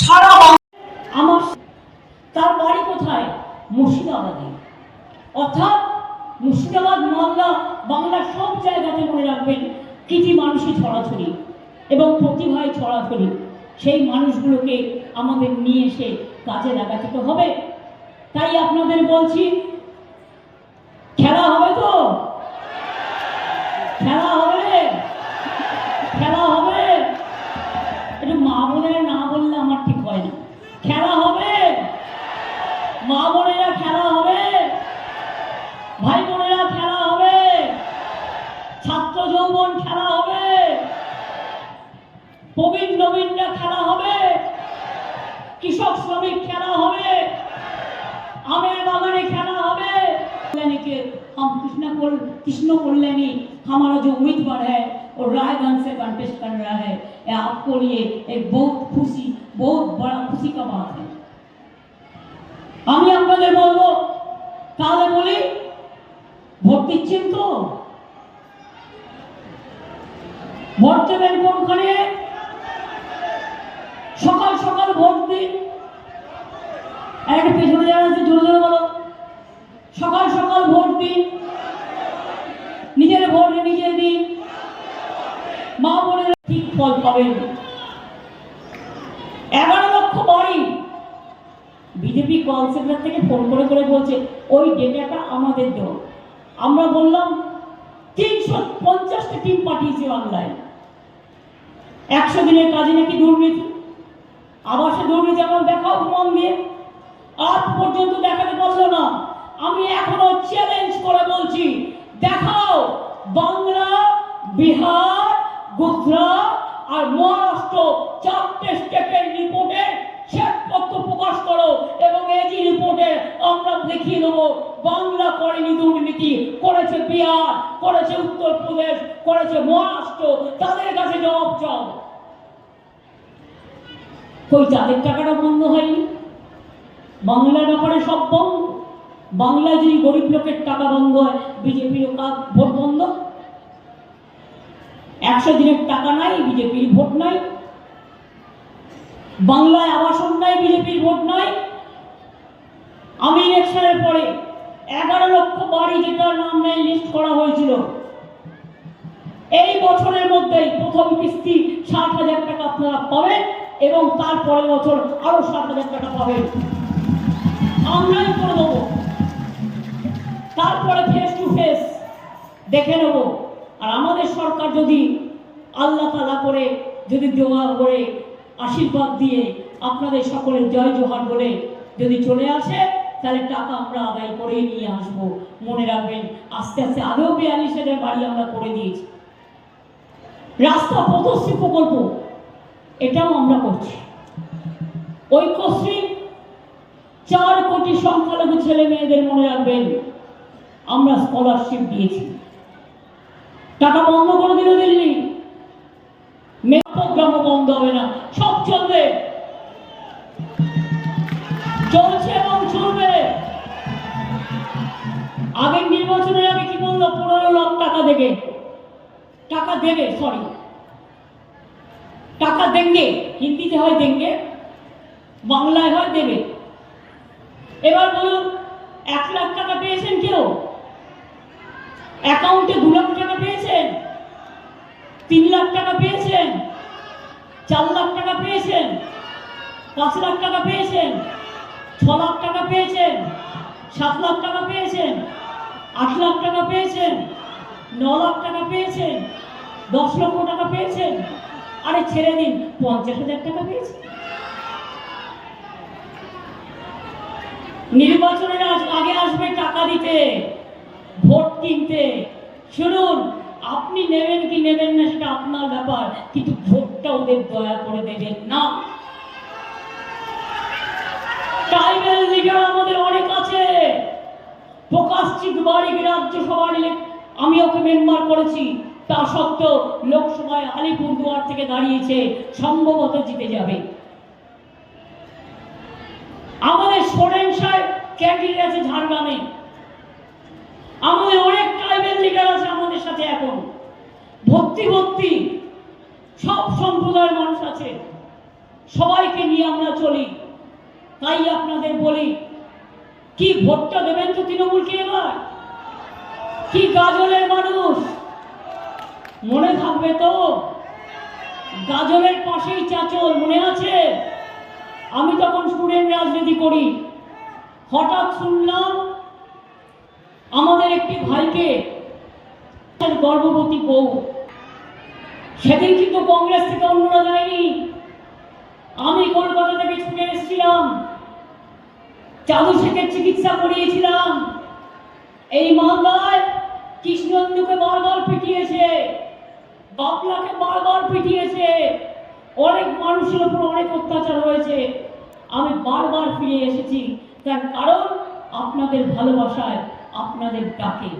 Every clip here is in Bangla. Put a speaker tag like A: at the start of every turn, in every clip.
A: সারা
B: আমার তার বাড়ি কোথায়? মুর্শিদাবাদে। অর্থাৎ মুর্শিদাবাদ মালদা বাংলার সব জায়গাতে মনে রাখবেন, কৃতি মানুষই ছড়াছড়ি এবং প্রতিভায় ছড়াছড়ি। সেই মানুষগুলোকে আমাদের নিয়ে এসে কাজে লাগাতে তো হবে। তাই আপনাদের বলছি, খেলা হবে তো খেলা হবে খেলা হবে একটু মা বোনেরা না বললে আমার ঠিক হয় না খেলা হবে মা বোনেরা খেলা হবে ভাই বোনেরা খেলা হবে ছাত্র যৌবন খেলা হবে প্রবীণ নবীনরা খেলা হবে কৃষক শ্রমিক খেলা হবে আমের বাগানে খেলা হবে कल्याणी के हम कृष्ण को कृष्ण कल्याणी हमारा जो उम्मीदवार है और रायगंज से कंटेस्ट कर रहा है ये आपको लिए एक बहुत खुशी बहुत बड़ा खुशी का बात है আমি আপনাদের বলবো তাহলে বলি ভোট দিচ্ছেন তো ভোট দেবেন কোনখানে সকাল সকাল ভোট দিন আর একটা পেছনে যারা আছে জোরে জোরে বলো সকাল সকাল ভোট দিন নিজের ভোট নিজে দিন। মা বোনের ঠিক ফল পাবেন। এগারো লক্ষ বাড়ি। বিজেপি কল সেন্টার থেকে ফোন করে করে বলছে, ওই ডেটাটা আমাদের দেও। আমরা বললাম, তিনশো পঞ্চাশটা টিম পাঠিয়েছে বাংলায় একশো দিনের কাজে নাকি দুর্নীতি? আবার সে দুর্নীতি আমার দেখাও প্রমাণ দিয়ে। আজ পর্যন্ত দেখাতে পারল না। আমি এখনও চ্যালেঞ্জ করে বলছি, দেখাও বাংলা, বিহার, গুজরাট আর মহারাষ্ট্র চারটে স্টেটের রিপোর্টে শ্বেতপত্র প্রকাশ করো এবং এজি রিপোর্টে আমরা দেখিয়ে দেবো, বাংলা করেনি দুর্নীতি, করেছে বিহার, করেছে উত্তরপ্রদেশ, করেছে মহারাষ্ট্র, তাদের কাছে জবাব চাও। কই তাদের টাকাটা বন্ধ হয়নি? বাংলার ব্যাপারে সব বন্ধ? বাংলায় যদি গরিব লোকের টাকা বন্ধ হয়, বিজেপির ভোট বন্ধ? একশো দিনের টাকা নাই, বিজেপির ভোট নাই। বাংলায় আবাসন নাই, বিজেপির ভোট নাই। আমি ইলেকশনের পরে এগারো লক্ষ বাড়ি যেটার নাম নেই লিস্ট করা হয়েছিল, এই বছরের মধ্যেই প্রথম কিস্তি ষাট হাজার টাকা আপনারা পাবেন এবং তারপরের বছর আরও ষাট হাজার টাকা পাবেন। আমরাই করে দেবো। তারপরে ফেস টু ফেস দেখে নেব। আর আমাদের সরকার যদি আল্লাহ তালা করে, যদি দোয়া করে, আশীর্বাদ দিয়ে আপনাদের সকলের জয় জোহার বলে যদি চলে আসে, তাহলে টাকা আমরা আদায় করেই নিয়ে আসব। মনে রাখবেন, আস্তে আস্তে আগেও বিয়াল্লিশ হাজার বাড়ি আমরা করে দিয়েছি। রাস্তা পথশ্রী প্রকল্প, এটাও আমরা করছি। ঐক্যশ্রী, চার কোটি সংখ্যালঘু ছেলে মেয়েদের মনে রাখবেন। আমরা স্কলারশিপ দিয়েছি। টাকা বন্ধ করে দিল দিল্লি। প্রোগ্রামও বন্ধ হবে না, সব চলবে। চলছে এবং চলবে। আগের নির্বাচনের আগে কি বলল? পনেরো লাখ টাকা দেবে। টাকা দেবে সরি টাকা দেঙ্গে হিন্দিতে হয় দেঙ্গে বাংলায় হয় দেবে। এবার বলুন, এক লাখ টাকা পেয়েছেন কেউ? অ্যাকাউন্টে দু লাখ টাকা পেয়েছেন, তিন লাখ টাকা পেয়েছেন, চার লাখ টাকা পেয়েছেন, পাঁচ লাখ টাকা পেয়েছেন, ছ লাখ টাকা পেয়েছেন, সাত লাখ টাকা পেয়েছেন, আট লাখ টাকা পেয়েছেন, ন লাখ টাকা পেয়েছেন, দশ লক্ষ টাকা পেয়েছেন, আরে ছেড়ে দিন, পঞ্চাশ হাজার টাকা পেয়েছেন। নির্বাচনের আগে আসবে টাকা দিতে। ভোট কিনতে। শুনুন, আপনি নেবেন কি নেবেন না সেটা আপনার ব্যাপার, কিন্তু ভোটটা ওদের দয়া করে দেবেন না। ট্রাইবেল লিডার আমাদের অনেক আছে। প্রকাশ রাজ্যসভার আমি ওকে মেম্বার করেছি। তা সত্ত্বেও লোকসভায় আলিপুরদুয়ার থেকে দাঁড়িয়েছে, সম্ভবত জিতে যাবে। আমাদের সোরেন সাহেব ক্যান্ডিডেট আছে ঝাড়গ্রামে। আমাদের অনেক ট্রাইবেল লিডার আছে আমাদের সাথে এখন। ভর্তি ভর্তি সব সম্প্রদায়ের মানুষ আছে। সবাইকে নিয়ে আমরা চলি। তাই আপনাদের বলি, কি ভোটটা দেবেন তো তৃণমূলকে এবার? কি গাজলের মানুষ? মনে থাকবে তো? গাজলের পাশেই চাচল, মনে আছে? আমি তখন স্টুডেন্ট রাজনীতি করি। হঠাৎ শুনলাম আমাদের একটি ভাইকে গর্ভবতী বউ। সেদিন কিন্তু কংগ্রেস থেকে অন্যরা যায়নি। আমি কলকাতা থেকে ছুটে এসেছিলাম। চালু শেখের চিকিৎসা করিয়েছিলাম। এই মালদায় কৃষ্ণন্দুকে বারবার পিটিয়েছে। বাপলাকে বারবার পিটিয়েছে। অনেক মানুষের উপর অনেক অত্যাচার হয়েছে। আমি বারবার ফিরে এসেছি। তার কারণ আপনাদের ভালোবাসায় আপনাদের ডাকে।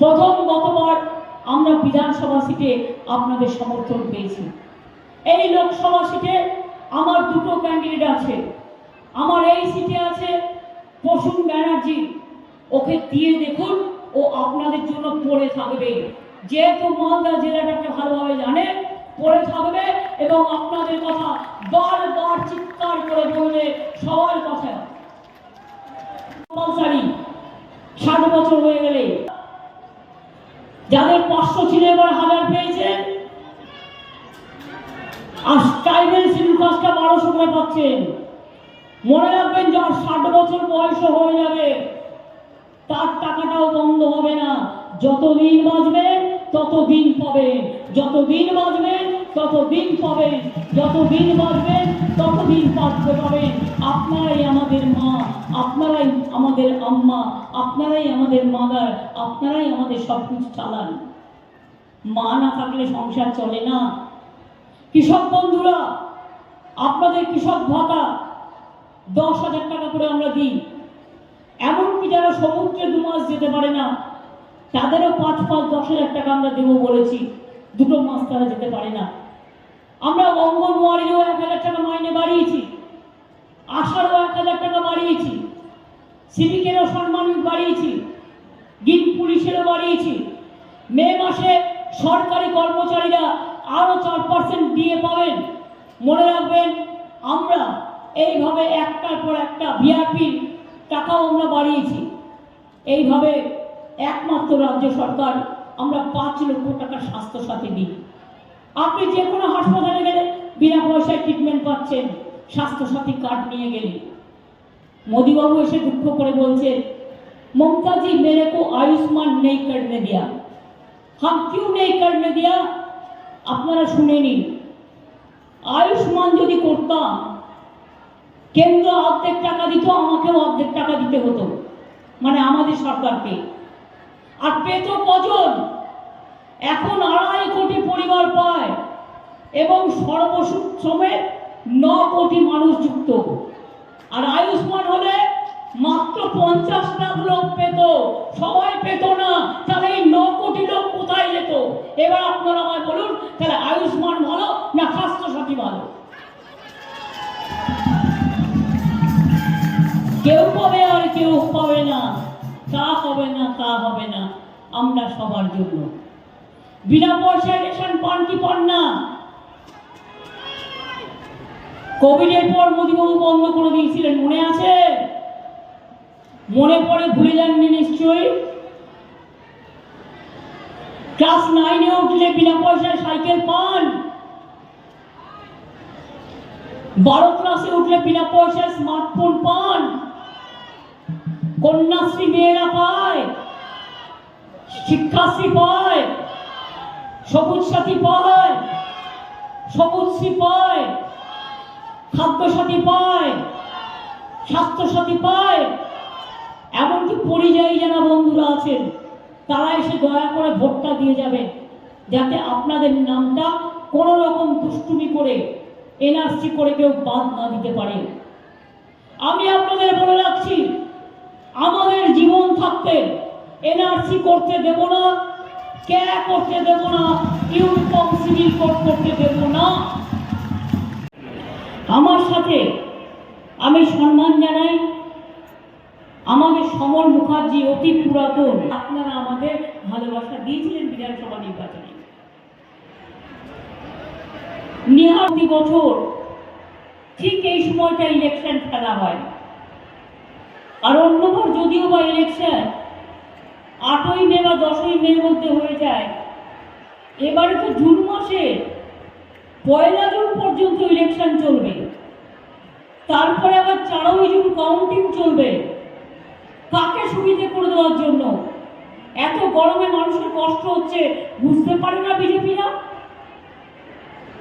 B: প্রথম গতবার আমরা বিধানসভা সিটে আপনাদের সমর্থন পেয়েছি। এই লোকসভা সিটে আমার দুটো ক্যান্ডিডেট আছে। আমার এই সিটে আছে প্রসূন ব্যানার্জি। ওকে দিয়ে দেখুন, ও আপনাদের জন্য পড়ে থাকবে। যেহেতু মালদা জেলাটাকে ভালোভাবে জানে, পড়ে থাকবে এবং আপনাদের কথা বারবার চিৎকার করে বলবে সবার কথা ষাট বছর হয়ে গেলে। যাদের পাঁচশো ছিল এবার হাজার পেয়েছে, আর ট্রাইবেল শিডিউল কাজটা বারোশো করে পাচ্ছেন। মনে রাখবেন, যার ষাট বছর বয়স হয়ে যাবে, তার টাকাটাও বন্ধ হবে না। যতদিন বাঁচবেন ততদিন পাবেন যতদিন বাঁচবেন ততদিন পাবেন, যতদিন বাঁচবেন, ততদিন পাঠতে পাবেন। আপনারাই আমাদের মা, আপনারাই আমাদের আম্মা, আপনারাই আমাদের মাদার, আপনারাই আমাদের সব কিছু চালান। মা না থাকলে সংসার চলে না। কৃষক বন্ধুরা, আপনাদের কৃষক ভাতা দশ হাজার টাকা করে আমরা দিই। এমনকি যারা সমুদ্রে দু মাস যেতে পারে না, তাদেরও পাঁচ পাঁচ দশ হাজার টাকা আমরা দেবো বলেছি। দুটো মাস তারা যেতে পারে না। আমরা অঙ্গনওয়াড়িও এক হাজার টাকা মাইনে বাড়িয়েছি। আশারও এক হাজার টাকা বাড়িয়েছি। সিভিকেরও সম্মান বাড়িয়েছি। গিন পুলিশেরও বাড়িয়েছি। মে মাসে সরকারি কর্মচারীরা আরও চার পার্সেন্ট দিয়ে পাবেন। মনে রাখবেন, আমরা এইভাবে একটার পর একটা ভিআরপির টাকাও আমরা বাড়িয়েছি। এইভাবে একমাত্র রাজ্য সরকার আমরা পাঁচ লক্ষ টাকার স্বাস্থ্যসাথী দিই। আপনি যে কোনো হাসপাতালে গেলে বিনা পয়সায় ট্রিটমেন্ট পাচ্ছেন, স্বাস্থ্যসাথী কার্ড নিয়ে গেলে। মোদীবাবু এসে দুঃখ করে বলছেন, মমতাজি, মেরে কো আয়ুষ্মান নেই কারণে দিয়া। হাম কিউ নেই কারণে দিয়া? আপনারা শুনে নিন। আয়ুষ্মান যদি করতাম কেন্দ্র অর্ধেক টাকা দিত, আমাকেও অর্ধেক টাকা দিতে হতো মানে আমাদের সরকারকে। আর পেত কজন? এখন আড়াই কোটি পরিবার পায় এবং সর্বসুখ সমেত ন কোটি মানুষ যুক্ত। আর আয়ুষ্মান হলে মাত্র পঞ্চাশ লাখ লোক পেত। সবাই পেত না। তাহলে এই ন কোটি লোক কোথায় যেত? এবার আপনারা আমায় বলুন, তাহলে আয়ুষ্মান ভালো না স্বাস্থ্য স্বাস্থ্যসাথী ভালো? কেউ পাবে আর কেউ পাবে না। তা হবে না, তা হবে না। আমরা সবার জন্য। বিনা পয়সায় রেশন পান কি পান না? কোভিডের পর মোদীবাবু বন্ধ করে দিয়েছিলেন, মনে আছে? মনে পড়ে ভুলে যাননি নিশ্চয়ই? ক্লাস নাইনে উঠলে বিনা পয়সায় সাইকেল পান, বারো ক্লাসে উঠলে বিনা পয়সায় স্মার্টফোন পান, কন্যাশ্রী মেয়েরা পায়, শিক্ষাশ্রী পায় সবুজ সাথী পায়। সবুজশ্রী পায়। খাদ্যসাথী পায়। স্বাস্থ্যসাথী পায়। এমনকি পরিযায়ী যারা বন্ধুরা আছেন, তারা এসে দয়া করে ভোটটা দিয়ে যাবেন, যাতে আপনাদের নামটা কোনো রকম দুষ্টুমি করে এনআরসি করে কেউ বাদ না দিতে পারে। আমি আপনাদের বলে রাখছি, আমাদের জীবন থাকতে এনআরসি করতে দেব না। কে করতে দেব না? ইউনিফর্ম সিভিল কোড করতে দেব না? আমার সাথে আমি সম্মান জানাই। আমাদের সমর মুখার্জি অতি পুরাতন। আপনারা আমাদের ভালোবাসা দিয়েছিলেন বিধানসভা নির্বাচনে। নিহাতি বছর ঠিক এই সময়টা ইলেকশন খেলা হয়। আর অন্যবার যদিও বা ইলেকশন আটই মে বা দশই মের মধ্যে হয়ে যায়। এবারে তো জুন মাসে পয়লা জুন পর্যন্ত ইলেকশন চলবে। তারপরে আবার চারই জুন কাউন্টিং চলবে। কাকে সুবিধে করে দেওয়ার জন্য? এত গরমে মানুষের কষ্ট হচ্ছে, বুঝতে পারে না বিজেপিরা?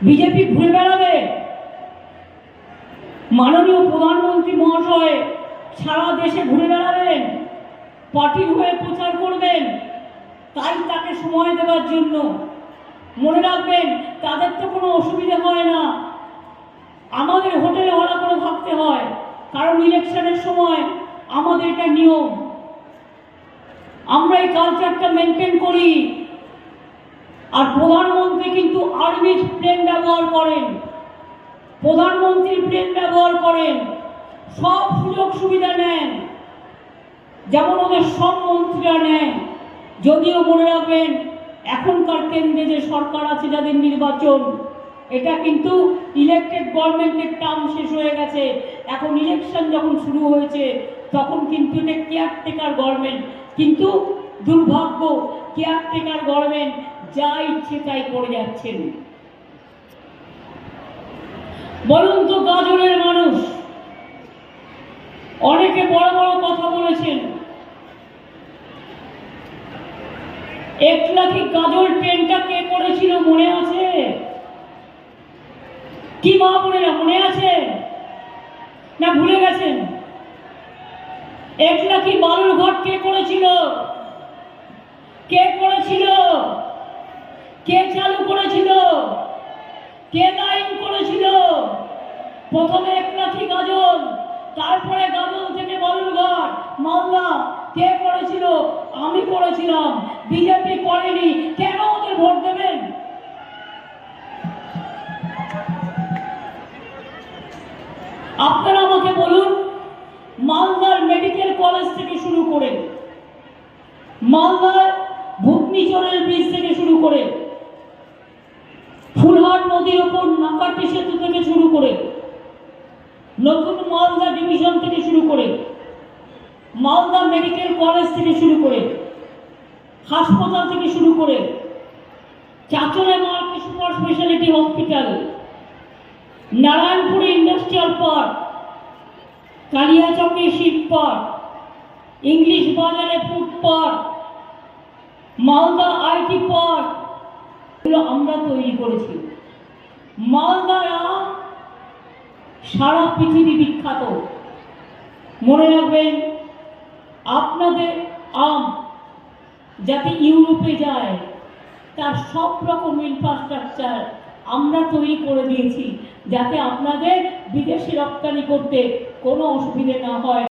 B: বিজেপি ঘুরে বেড়াবে? মাননীয় প্রধানমন্ত্রী মহাশয় সারা দেশে ঘুরে বেড়াবেন? পার্টির হয়ে প্রচার করবেন, তাই তাকে সময় দেওয়ার জন্য। মনে রাখবেন, তাদের তো কোনো অসুবিধা হয় না। আমাদের হোটেলে ভাড়া করে থাকতে হয়, কারণ ইলেকশনের সময় আমাদের এটা নিয়ম। আমরা এই কালচারটা মেনটেন করি। আর প্রধানমন্ত্রী কিন্তু আর্মির প্লেন ব্যবহার করেন। প্রধানমন্ত্রীর প্লেন ব্যবহার করেন। সব সুযোগ সুবিধা নেন। যেমন ওদের সব মন্ত্রীরা নেন যদিও মনে রাখবেন, এখনকার কেন্দ্রে যে সরকার আছে যাদের নির্বাচন, এটা কিন্তু ইলেকটেড গভর্নমেন্টের টার্ম শেষ হয়ে গেছে। এখন ইলেকশন যখন শুরু হয়েছে, তখন কিন্তু এটা কেয়ারটেকার গভর্নমেন্ট কিন্তু দুর্ভাগ্য কেয়ারটেকার গভর্নমেন্ট যা ইচ্ছে তাই করে যাচ্ছেন। বলুন তো গাজরের মানুষ। অনেকে বড় বড় কথা বলেছেন। একলাখি গাজর ট্রেনটা কে করেছিল মনে আছে? কি মা বোনেরা, মনে আছে? না ভুলে গেছেন? একলাখি বালুর ঘর কে করেছিল? কে করেছিল? কে চালু করেছিল? কে লাইন করেছিল? প্রথমে একলাখি গাজল তারপরে গাবল থেকে বালুরঘাট মামলা কে করেছিল? মালদা ডিভিশন থেকে শুরু করে মালদা মেডিকেল কলেজ থেকে শুরু করে হাসপাতাল থেকে শুরু করে চাচলে মালকে সুপার স্পেশালিটি হসপিটাল, নারায়ণপুরে ইন্ডাস্ট্রিয়াল পার্ক, কালিয়াচকে শিপ পার্ক, ইংলিশ বাজারে food park, Malda IT park এগুলো আমরা তৈরি করেছি। মালদার আম সারা পৃথিবী বিখ্যাত। মনে রাখবেন, আপনাদের আম যাতে ইউরোপে যায়, তার সব রকম ইনফ্রাস্ট্রাকচার আমরা তৈরি করে দিয়েছি, যাতে আপনাদের বিদেশে রপ্তানি করতে কোনো অসুবিধে না হয়।